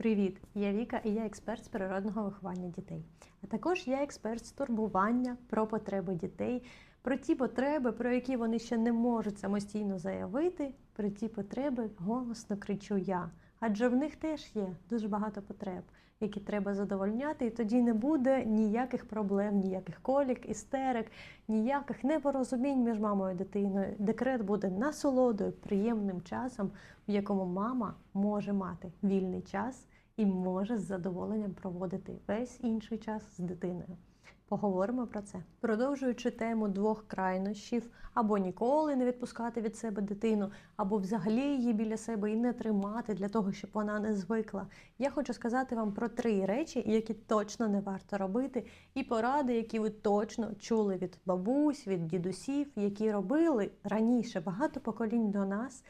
Привіт! Я Віка і я експерт з природного виховання дітей. А також я експерт з турбування про потреби дітей, про ті потреби, про які вони ще не можуть самостійно заявити, про ті потреби голосно кричу я. Адже в них теж є дуже багато потреб, які треба задовольняти, і тоді не буде ніяких проблем, ніяких колік, істерик, ніяких непорозумінь між мамою і дитиною. Декрет буде насолодою, приємним часом, в якому мама може мати вільний час і може з задоволенням проводити весь інший час з дитиною. Поговоримо про це. Продовжуючи тему двох крайнощів, або ніколи не відпускати від себе дитину, або взагалі її біля себе і не тримати для того, щоб вона не звикла. Я хочу сказати вам про три речі, які точно не варто робити, і поради, які ви точно чули від бабусь, від дідусів, які робили раніше багато поколінь до нас.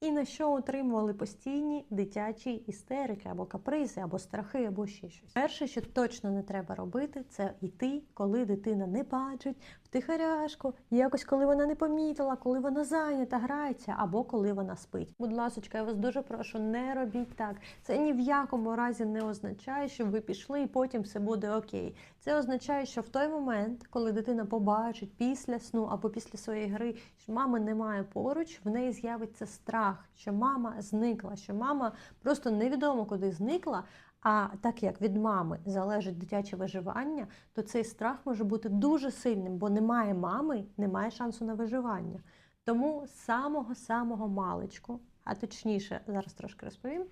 І на що отримували постійні дитячі істерики або капризи, або страхи, або ще щось. Перше, що точно не треба робити, це йти, коли дитина не бачить, втихаряшку, якось коли вона не помітила, коли вона зайнята, грається, або коли вона спить. Будь ласка, я вас дуже прошу, не робіть так. Це ні в якому разі не означає, що ви пішли і потім все буде окей. Це означає, що в той момент, коли дитина побачить після сну або після своєї гри, що мами немає поруч, в неї з'явиться страх, що мама зникла, що мама просто невідомо куди зникла. А так як від мами залежить дитяче виживання, то цей страх може бути дуже сильним, бо немає мами, немає шансу на виживання. Тому з самого-самого маличку, а точніше, зараз трошки розповім.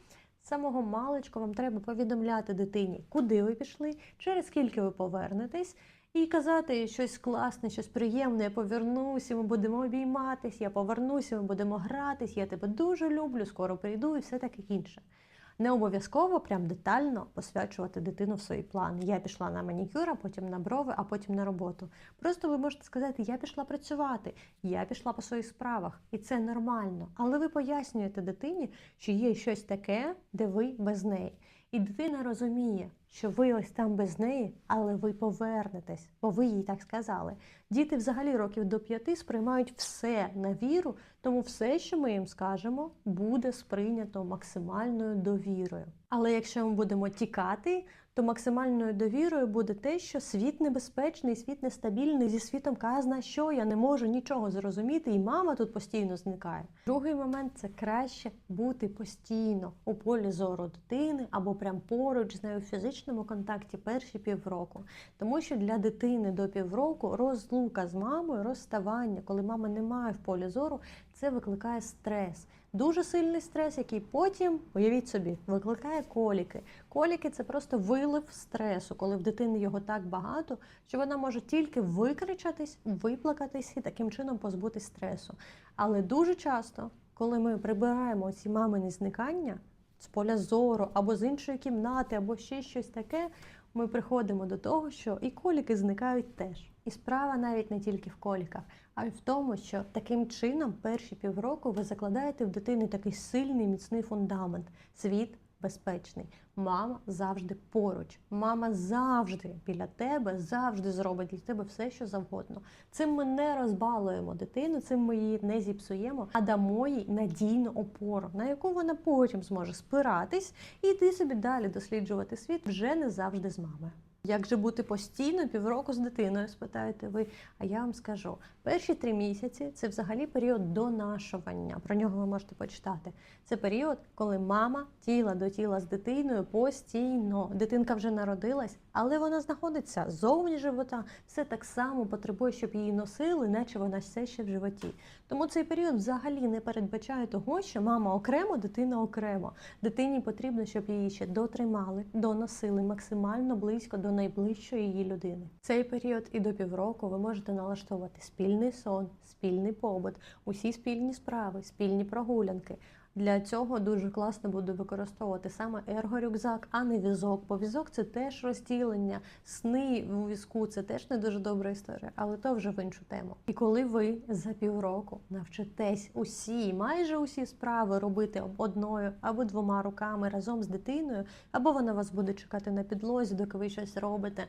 З самого маличку вам треба повідомляти дитині, куди ви пішли, через скільки ви повернетесь, і казати щось класне, щось приємне. Я повернуся, ми будемо обійматись, я повернуся, ми будемо гратись, я тебе дуже люблю, скоро прийду і все таке інше. Не обов'язково прям детально посвячувати дитину в свої плани. Я пішла на манікюр, а потім на брови, а потім на роботу. Просто ви можете сказати, я пішла працювати, я пішла по своїх справах, і це нормально. Але ви пояснюєте дитині, що є щось таке, де ви без неї. І дитина розуміє, що ви ось там без неї, але ви повернетесь, бо ви їй так сказали. Діти взагалі років до п'яти сприймають все на віру, тому все, що ми їм скажемо, буде сприйнято максимальною довірою. Але якщо ми будемо тікати, то максимальною довірою буде те, що світ небезпечний, світ нестабільний, зі світом казна, що я не можу нічого зрозуміти, і мама тут постійно зникає. Другий момент це краще бути постійно у полі зору дитини або прям поруч з нею в фізичному контакті перші півроку. Тому що для дитини до півроку розлука з мамою, розставання, коли мами немає в полі зору, це викликає стрес. Дуже сильний стрес, який потім, уявіть собі, викликає коліки. Коліки це просто вилив стресу, коли в дитини його так багато, що вона може тільки викричатись, виплакатись і таким чином позбутись стресу. Але дуже часто, коли ми прибираємо ці мамині зникання з поля зору або з іншої кімнати, або ще щось таке, ми приходимо до того, що і коліки зникають теж. І справа навіть не тільки в коліках, а й в тому, що таким чином перші півроку ви закладаєте в дитини такий сильний міцний фундамент. Світ безпечний. Мама завжди поруч. Мама завжди біля тебе, завжди зробить для тебе все, що завгодно. Цим ми не розбалуємо дитину, цим ми її не зіпсуємо, а дамо їй надійну опору, на яку вона потім зможе спиратись і йти собі далі досліджувати світ вже не завжди з мамою. Як же бути постійно півроку з дитиною, спитаєте ви? А я вам скажу: перші три місяці це взагалі період донашування. Про нього ви можете почитати. Це період, коли мама тіла до тіла з дитиною постійно. Дитинка вже народилась, але вона знаходиться зовні живота, все так само потребує, щоб її носили, наче вона все ще в животі. Тому цей період взагалі не передбачає того, що мама окремо, дитина окремо. Дитині потрібно, щоб її ще дотримали, доносили максимально близько до найближчої її людини. Цей період і до півроку ви можете налаштовувати спільний сон, спільний побут, усі спільні справи, спільні прогулянки. Для цього дуже класно буде використовувати саме ергорюкзак, а не візок. Бо візок це теж розділення, сни у візку це теж не дуже добра історія, але то вже в іншу тему. І коли ви за півроку навчитесь усі, майже усі справи робити одною або двома руками разом з дитиною, або вона вас буде чекати на підлозі, доки ви щось робите.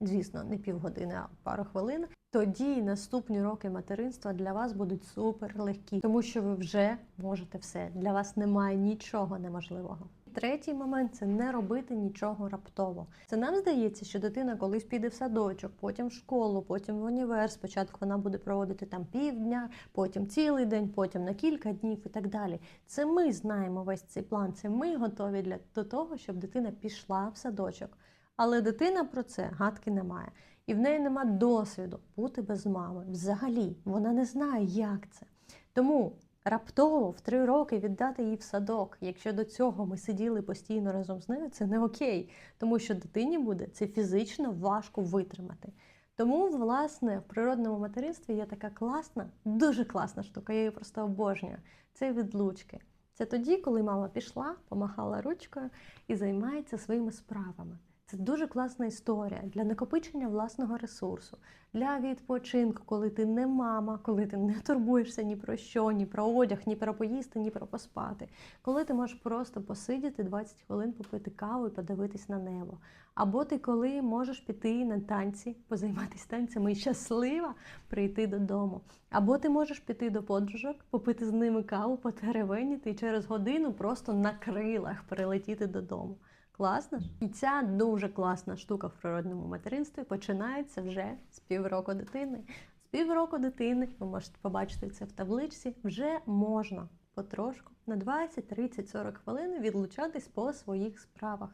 Звісно, не півгодини, а пару хвилин. Тоді наступні роки материнства для вас будуть супер легкі, тому що ви вже можете все. Для вас немає нічого неможливого. третій момент це не робити нічого раптово. Це нам здається, що дитина колись піде в садочок, потім в школу, потім в універ. Спочатку вона буде проводити там півдня, потім цілий день, потім на кілька днів і так далі. Це ми знаємо весь цей план. Це ми готові для до того, щоб дитина пішла в садочок. Але дитина про це гадки не має. І в неї нема досвіду бути без мами. Взагалі, вона не знає, як це. Тому раптово в три роки віддати її в садок, якщо до цього ми сиділи постійно разом з нею, це не окей, тому що дитині буде це фізично важко витримати. Тому, власне, в природному материнстві є така класна, дуже класна штука, я її просто обожнюю. Це відлучки. Це тоді, коли мама пішла, помахала ручкою і займається своїми справами. Це дуже класна історія для накопичення власного ресурсу, для відпочинку, коли ти не мама, коли ти не турбуєшся ні про що, ні про одяг, ні про поїсти, ні про поспати. Коли ти можеш просто посидіти 20 хвилин, попити каву і подивитись на небо. Або ти коли можеш піти на танці, позайматися танцями і щаслива прийти додому. Або ти можеш піти до подружок, попити з ними каву, потеревеніти і через годину просто на крилах прилетіти додому. Класно ж? І ця дуже класна штука в природному материнстві починається вже з півроку дитини. З півроку дитини, ви можете побачити це в табличці, вже можна потрошку на 20, 30, 40 хвилин відлучатись по своїх справах.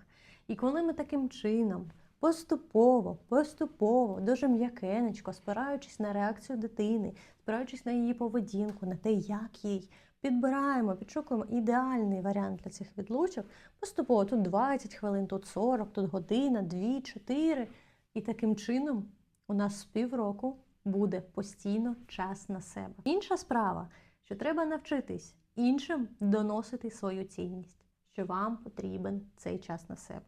І коли ми таким чином поступово, поступово, дуже м'якенечко, спираючись на реакцію дитини, спираючись на її поведінку, на те, як їй підбираємо, підшукуємо ідеальний варіант для цих відлучок. Поступово тут 20 хвилин, тут 40, тут година, 2, 4. І таким чином у нас з півроку буде постійно час на себе. Інша справа, що треба навчитись іншим доносити свою цінність, що вам потрібен цей час на себе,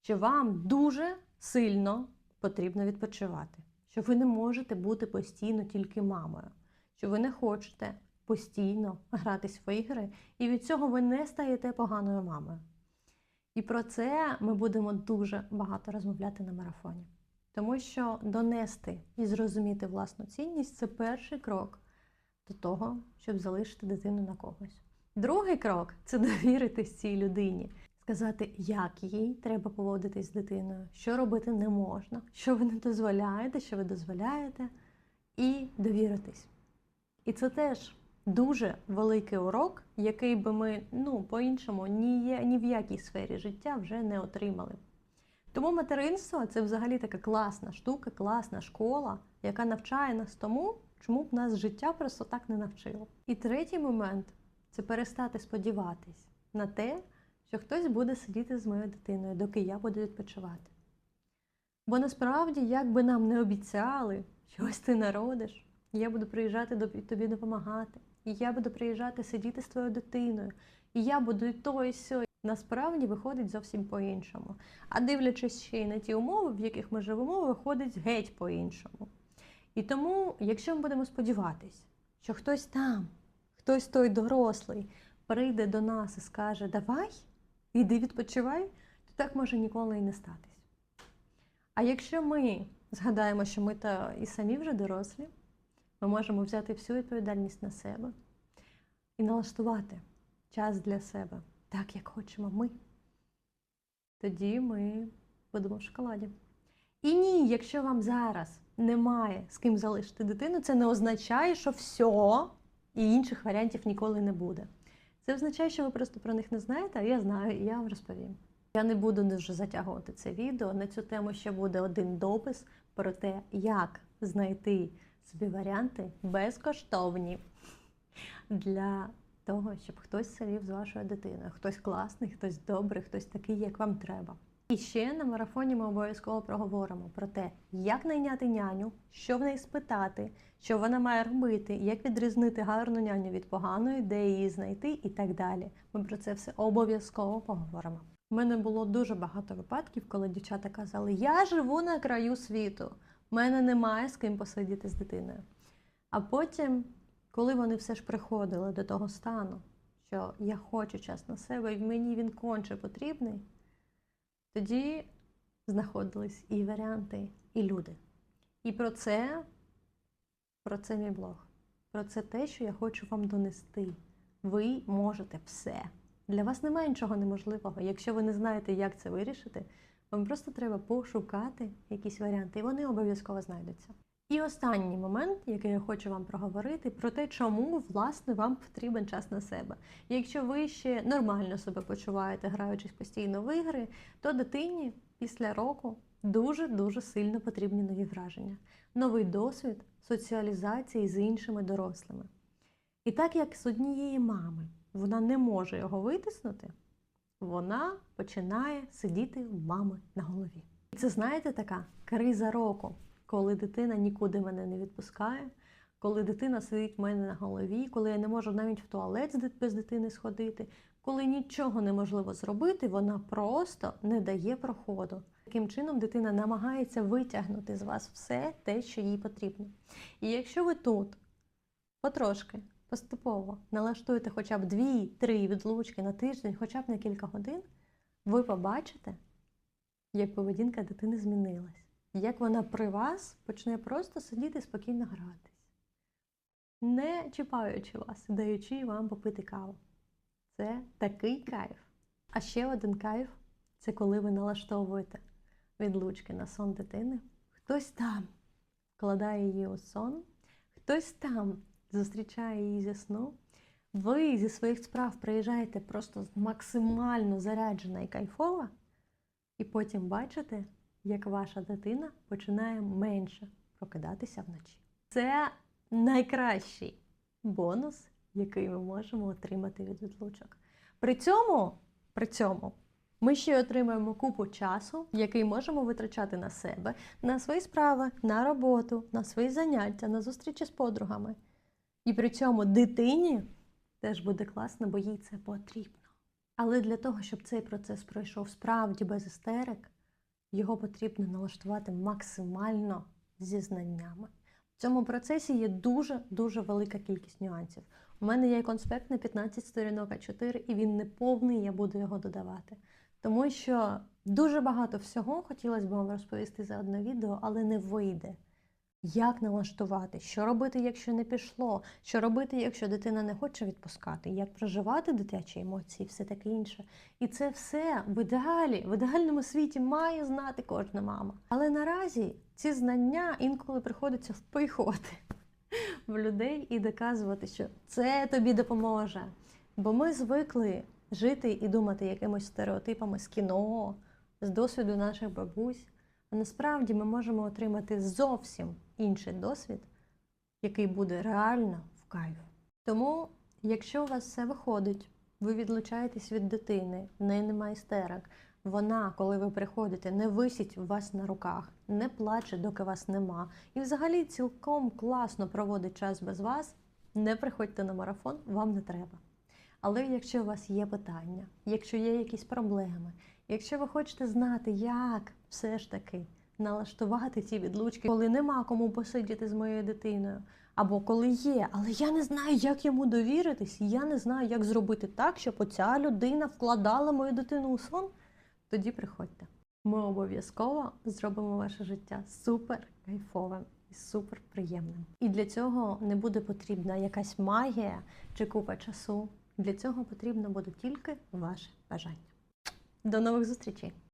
що вам дуже сильно потрібно відпочивати, що ви не можете бути постійно тільки мамою, що ви не хочете постійно гратись в ігри, і від цього ви не стаєте поганою мамою. І про це ми будемо дуже багато розмовляти на марафоні. Тому що донести і зрозуміти власну цінність це перший крок до того, щоб залишити дитину на когось. Другий крок це довіритись цій людині, сказати, як їй треба поводитись з дитиною, що робити не можна, що ви не дозволяєте, що ви дозволяєте, і довіритись. І це теж дуже великий урок, який би ми ну, по-іншому ні, ні в якій сфері життя вже не отримали. Тому материнство це взагалі така класна штука, класна школа, яка навчає нас тому, чому б нас життя просто так не навчило. І третій момент це перестати сподіватись на те, що хтось буде сидіти з моєю дитиною, доки я буду відпочивати. Бо насправді, як би нам не обіцяли, що ось ти народиш, я буду приїжджати тобі допомагати, і я буду приїжджати сидіти з твоєю дитиною, і я буду і то, і сьо. Насправді виходить зовсім по-іншому. А дивлячись ще й на ті умови, в яких ми живемо, виходить геть по-іншому. І тому, якщо ми будемо сподіватись, що хтось там, хтось той дорослий, прийде до нас і скаже Давай, іди відпочивай, то так може ніколи і не статись. А якщо ми згадаємо, що ми та і самі вже дорослі, ми можемо взяти всю відповідальність на себе і налаштувати час для себе так, як хочемо ми. Тоді ми будемо в шоколаді. І ні, якщо вам зараз немає з ким залишити дитину, це не означає, що все і інших варіантів ніколи не буде. Це означає, що ви просто про них не знаєте, а я знаю, і я вам розповім. Я не буду дуже затягувати це відео. На цю тему ще буде один допис про те, як знайти собі варіанти безкоштовні для того, щоб хтось сидів з вашою дитиною. Хтось класний, хтось добрий, хтось такий, як вам треба. І ще на марафоні ми обов'язково проговоримо про те, як найняти няню, що в неї спитати, що вона має робити, як відрізнити гарну няню від поганої, де її знайти і так далі. Ми про це все обов'язково поговоримо. У мене було дуже багато випадків, коли дівчата казали: Я живу на краю світу, в мене немає з ким посидіти з дитиною. А потім, коли вони все ж приходили до того стану, що я хочу час на себе, і мені він конче потрібний, тоді знаходились і варіанти, і люди. І про це, про це мій блог. Про це те, що я хочу вам донести. Ви можете все. Для вас немає нічого неможливого. Якщо ви не знаєте, як це вирішити, вам просто треба пошукати якісь варіанти, і вони обов'язково знайдуться. І останній момент, який я хочу вам проговорити, про те, чому власне вам потрібен час на себе. Якщо ви ще нормально себе почуваєте, граючись постійно в ігри, то дитині після року дуже дуже сильно потрібні нові враження, новий досвід соціалізації з іншими дорослими. І так як з однієї мами вона не може його витиснути, вона починає сидіти в мами на голові. І це знаєте така криза року, коли дитина нікуди мене не відпускає, коли дитина сидить в мене на голові, коли я не можу навіть в туалет без дитини сходити, коли нічого неможливо зробити, вона просто не дає проходу. Таким чином дитина намагається витягнути з вас все те, що їй потрібно. І якщо ви тут потрошки, поступово налаштуєте хоча б 2-3 відлучки на тиждень, хоча б на кілька годин, ви побачите, як поведінка дитини змінилась, як вона при вас почне просто сидіти спокійно гратись, не чіпаючи вас, даючи вам попити каву. Це такий кайф. А ще один кайф це коли ви налаштовуєте відлучки на сон дитини. Хтось там вкладає її у сон, хтось там зустрічає її зі сну. Ви зі своїх справ приїжджаєте просто максимально заряджена і кайфова, і потім бачите, як ваша дитина починає менше прокидатися вночі. Це найкращий бонус, який ми можемо отримати від відлучок. При цьому, при цьому ми ще отримаємо купу часу, який можемо витрачати на себе, на свої справи, на роботу, на свої заняття, на зустрічі з подругами. І при цьому дитині теж буде класно, бо їй це потрібно. Але для того, щоб цей процес пройшов справді без істерик, його потрібно налаштувати максимально зі знаннями. В цьому процесі є дуже-дуже велика кількість нюансів. У мене є конспект на 15 сторінок А4, і він не повний, я буду його додавати. Тому що дуже багато всього хотілося б вам розповісти за одне відео, але не вийде. Як налаштувати, що робити, якщо не пішло, що робити, якщо дитина не хоче відпускати, як проживати дитячі емоції, все таке інше. І це все в ідеалі, в ідеальному світі має знати кожна мама. Але наразі ці знання інколи приходиться впихувати в людей і доказувати, що це тобі допоможе. Бо ми звикли жити і думати якимось стереотипами з кіно, з досвіду наших бабусь. А насправді ми можемо отримати зовсім інший досвід, який буде реально в кайф. Тому, якщо у вас все виходить, ви відлучаєтесь від дитини, в неї немає істерик, вона, коли ви приходите, не висить у вас на руках, не плаче, доки вас нема, і взагалі цілком класно проводить час без вас, не приходьте на марафон, вам не треба. Але якщо у вас є питання, якщо є якісь проблеми, якщо ви хочете знати, як все ж таки налаштувати ці відлучки, коли нема кому посидіти з моєю дитиною, або коли є, але я не знаю, як йому довіритись, я не знаю, як зробити так, щоб оця людина вкладала мою дитину у сон, тоді приходьте. Ми обов'язково зробимо ваше життя супер кайфовим і супер приємним. І для цього не буде потрібна якась магія чи купа часу. Для цього потрібно буде тільки ваше бажання. До нових зустрічей!